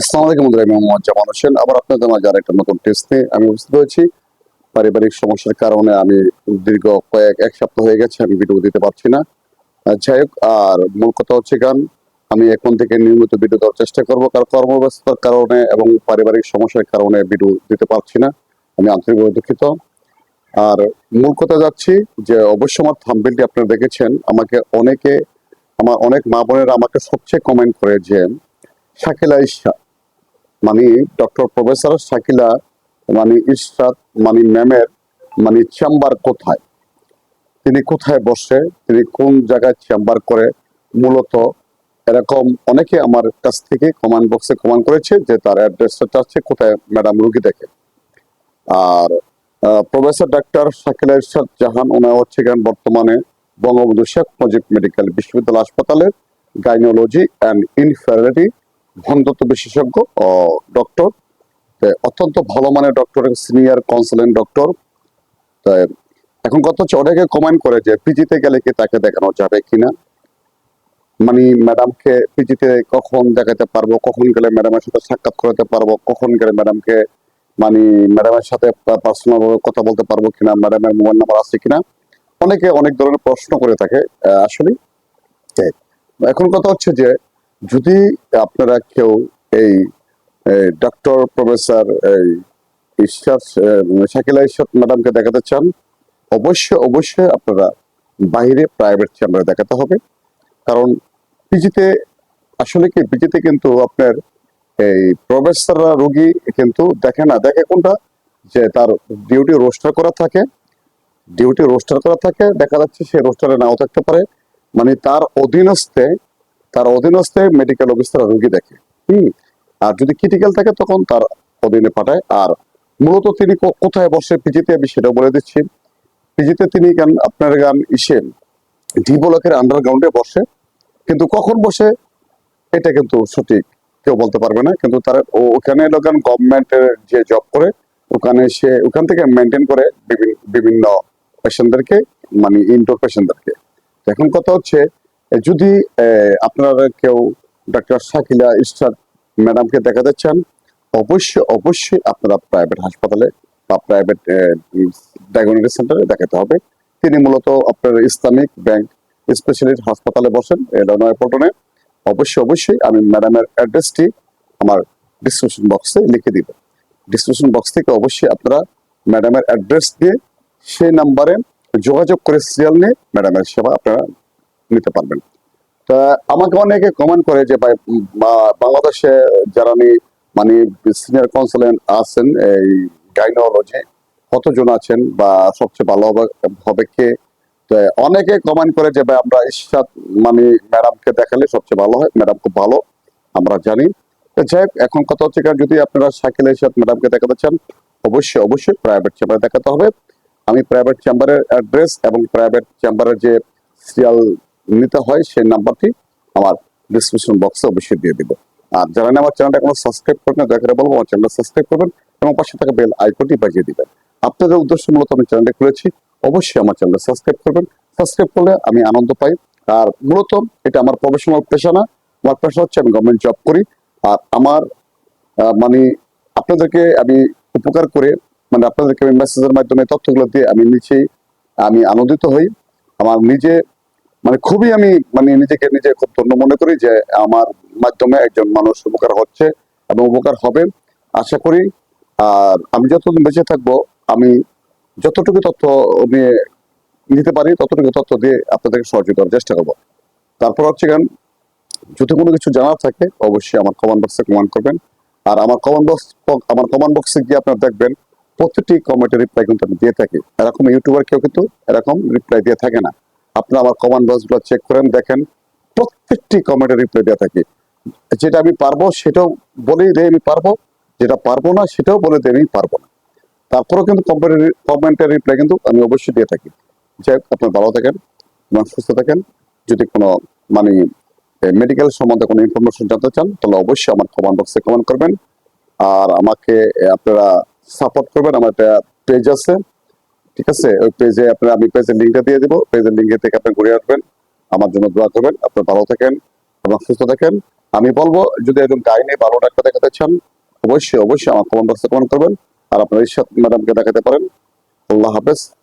আসসালামু আলাইকুম বন্ধুরা আমি মোহাম্মদ জামান হোসেন। আবার আপনাদের মাঝে আর একটা নতুন টেস্ট আমি উপস্থিত হয়েছি। পারিবারিক সমস্যার কারণে আমি দীর্ঘ কয়েক, এক সপ্তাহ হয়ে গেছে, আমি ভিডিও দিতে পারছি না। যাই হোক, আর মূল কথা হচ্ছে গান আমি এখন থেকে নিয়মিত ভিডিও দেওয়ার চেষ্টা করব। কারণ কর্মব্যস্ততার কারণে এবং পারিবারিক সমস্যার কারণে ভিডিও দিতে পারছি না। আমি আন্তরিকভাবে দুঃখিত। আর মূল কথা যাচ্ছি যে অবশ্য আমার থাম্বেলটি আপনারা দেখেছেন। আমাকে অনেকে, আমার অনেক মা বোনেরা আমাকে সবচেয়ে কমেন্ট করে যে, শাকিলা ইশা মানে ডক্টর প্রফেসর শাকিলা মানে ইশরাত মানে ম্যামের মানে চেম্বার কোথায়? তিনি কোথায় বসে? তিনি কোন জায়গায় চেম্বার করে? মূলত এরকম অনেকে আমার কাছ থেকে কমান্ড বক্সে কমান্ড করেছে যে তার অ্যাড্রেসটা চাচ্ছে কোথায় ম্যাডাম রুগী দেখে। আর প্রফেসর ডাক্তার শাকিলা ইরশাদ জাহান ওনার হচ্ছে বর্তমানে বঙ্গবন্ধু শেখ মুজিব মেডিকেল বিশ্ববিদ্যালয় হাসপাতালের গাইনোলজি অ্যান্ড ইনফেরিটি ভন্দত্ব বিশেষজ্ঞ ডক্টর অত্যন্ত ভালো মানের ডক্টর, সিনিয়র কনসালেন্ট ডক্টর। এখন কথা হচ্ছে অনেকে কমেন্ট করে যে পিজিতে গেলে কি তাকে দেখানো যাবে কিনা? মানে ম্যাডামকে পিজিতে কখন দেখাতে পারব? কখন গেলে ম্যাডামের সাথে সাক্ষাৎ করাতে পারব? কখন গেলে ম্যাডামকে মানে ম্যাডামের সাথে পার্সোনাল কথা বলতে পারব কিনা? ম্যাডামের মোবাইল নাম্বার আছে কিনা? অনেকে অনেক ধরনের প্রশ্ন করে থাকে আসলে এখন কথা হচ্ছে যে যদি আপনারা কেউ এই ডক্টর প্রফেসর এই ঈশ্বর শাকিলা ঈশ্বর ম্যাডামকে দেখাতে চান, অবশ্যই অবশ্যই আপনারা বাইরে প্রাইভেট চেম্বারে দেখাতে হবে। কারণ পিজিতে আসলে কি পিজিতে কিন্তু আপনার এই প্রফেসররা রোগী কিন্তু দেখে না, দেখে কোনটা? যে তার ডিউটি রোস্টার করা থাকে ডিউটি রোস্টার করা থাকে, দেখা যাচ্ছে সে রোস্টারে নাও থাকতে পারে। মানে তার অধীনস্থে তার অধীনস্থে মেডিকেল অফিসার রোগী দেখে, হুম? আর যদি ক্রিটিক্যাল থাকে, তখন তার অধীনে পাঠায়। আর মূলত তিনি কোথায় বসে পিজিতে আমি সেটা বলে দিচ্ছি। পিজিতে তিনি গান আপনার গান ইসে ডি ব্লকের আন্ডারগ্রাউন্ডে বসে। কিন্তু কখন বসে, এটা কিন্তু সঠিক কেউ বলতে পারবে না। কিন্তু তার ওখানে লোকান গভর্নমেন্টের যে জব করে, ওখানে সে ওখান থেকে মেনটেন করে বিভি- বিভিন্ন পেশেন্টদেরকে মানে ইনডোর পেশেন্টদেরকে এখন কথা হচ্ছে যদি আপনারা কেউ ডক্টর শাকিলা ইস্টার ম্যাডামকে দেখাতে চান, অবশ্যই অবশ্যই আপনারা প্রাইভেট হাসপাতালে বা প্রাইভেট ডায়াগনস্টিক সেন্টারে দেখাতে হবে। তিনি মূলত আপনার ইসলামিক ব্যাংক স্পেশালিস্ট হাসপাতালে বসেন এটা নয়পল্টনে অবশ্যই অবশ্যই আমি ম্যাডামের অ্যাড্রেসটি আমার ডিসক্রিপশন বক্সে লিখে দিব। ডিসক্রিপশন বক্স থেকে অবশ্যই আপনারা ম্যাডামের অ্যাড্রেস দিয়ে সেই নাম্বারে যোগাযোগ করে সিরিয়াল নিয়ে ম্যাডামের সেবা আপনারা নিতে পারবেন। তা আমাকে অনেকে কমেন্ট করে যে ভাই বাংলাদেশে যারা নি মানে সিনিয়র কনসালেন্ট আছেন, এই গাইনোলজি কতজন আছেন বা সবচেয়ে ভালো হবে কে? অনেকে কমেন্ট করে যে ভাই, আমরা ইশাদ মানে ম্যাডামকে দেখালে সবচেয়ে ভালো হয় ম্যাডাম খুব ভালো, আমরা জানি। যাই এখন কথা হচ্ছে যদি আপনারা শাকিল ইশাদ ম্যাডামকে দেখাতে চান, অবশ্যই অবশ্যই প্রাইভেট চেম্বারে দেখাতে হবে। আমি প্রাইভেট চেম্বারের অ্যাড্রেস এবং প্রাইভেট চেম্বারের যে সিরিয়াল নিতে হয়, সেই নাম্বারটি আমার ডিসক্রিপশন বক্সে অবশ্যই দিয়ে দিব। আর যারা আমার চ্যানেলটা এখনও সাবস্ক্রাইব করেন না দয়া বলব আমার চ্যানেলটা সাবস্ক্রাইব করবেন এবং পাশে থাকা বেল আইকনটি বাজিয়ে দিবেন। আপনাদের উদ্দেশ্য মূলত আমি চ্যানেলটা খুলেছি, অবশ্যই আমার চ্যানেলটা সাবস্ক্রাইব করবেন। সাবস্ক্রাইব করলে আমি আনন্দ পাই। আর মূলত এটা আমার প্রফেশনাল পেশা না, আমার পেশা হচ্ছে আমি গভর্নমেন্ট জব করি। আর আমার মানে আপনাদেরকে আমি উপকার করে মানে আপনাদেরকে আমি মেসেজের মাধ্যমে তথ্যগুলো দিয়ে আমি নিচেই আমি আনন্দিত হই। আমার নিজে মানে খুবই আমি মানে নিজেকে নিজে খুব ধন্য মনে করি যে আমার মাধ্যমে একজন মানুষ উপকার হচ্ছে এবং উপকার হবে। আশা করি, আর আমি যতদিন বেঁচে থাকব, আমি যতটুকু তথ্য নিয়ে নিতে পারি, ততটুকু তথ্য দিয়ে আপনাদেরকে সহযোগিতা করার চেষ্টা করব। তারপর হচ্ছে গান যদি কোনো কিছু জানার থাকে, অবশ্যই আমার কমেন্ট বক্সে কমেন্ট করবেন। আর আমার কমেন্ট বক্স আমার কমেন্ট বক্সে গিয়ে আপনারা দেখবেন প্রত্যেকটি কমেন্টের রিপ্লাই কিন্তু আমি দিয়ে থাকি। এরকম ইউটিউবার কেউ কিন্তু এরকম রিপ্লাই দিয়ে থাকে না। আপনারা আমার কমেন্ট বক্সগুলো চেক করেন, দেখেন প্রত্যেকটি কমেন্টের রিপ্লাই দিয়ে থাকি। যেটা আমি পারব সেটাও বলেই দেয় আমি পারব, যেটা পারব না সেটাও বলে দেয় আমি পারব না। তারপরেও কিন্তু কমেন্টের রিপ্লাই কিন্তু আমি অবশ্যই দিয়ে থাকি। যাই হোক, আপনার ভালো থাকেন, এবং সুস্থ থাকেন। যদি কোনো মানে মেডিকেল সম্বন্ধে কোনো ইনফরমেশন জানতে চান, তাহলে অবশ্যই আমার কমেন্ট বক্সে কমেন্ট করবেন। আর আমাকে আপনারা সাপোর্ট করবেন। আমার একটা পেজ আছে ঠিক আছে? ওই পেজে আপনার আমি পেজের লিঙ্কটা দিয়ে দেবো। পেজের লিঙ্কে থেকে আপনি ঘুরে আসবেন। আমার জন্য দোয়া করবেন। আপনার ভালো থাকেন, আপনার সুস্থ থাকেন। আমি বলব, যদি একজন গাইনে, ভালো ডাক্তার দেখাতে চান, অবশ্যই অবশ্যই আমার কমেন্ট বক্সে কমেন্ট করবেন। আর আপনার ঈশ্বর ম্যাডামকে দেখাতে পারেন। আল্লাহ হাফেজ।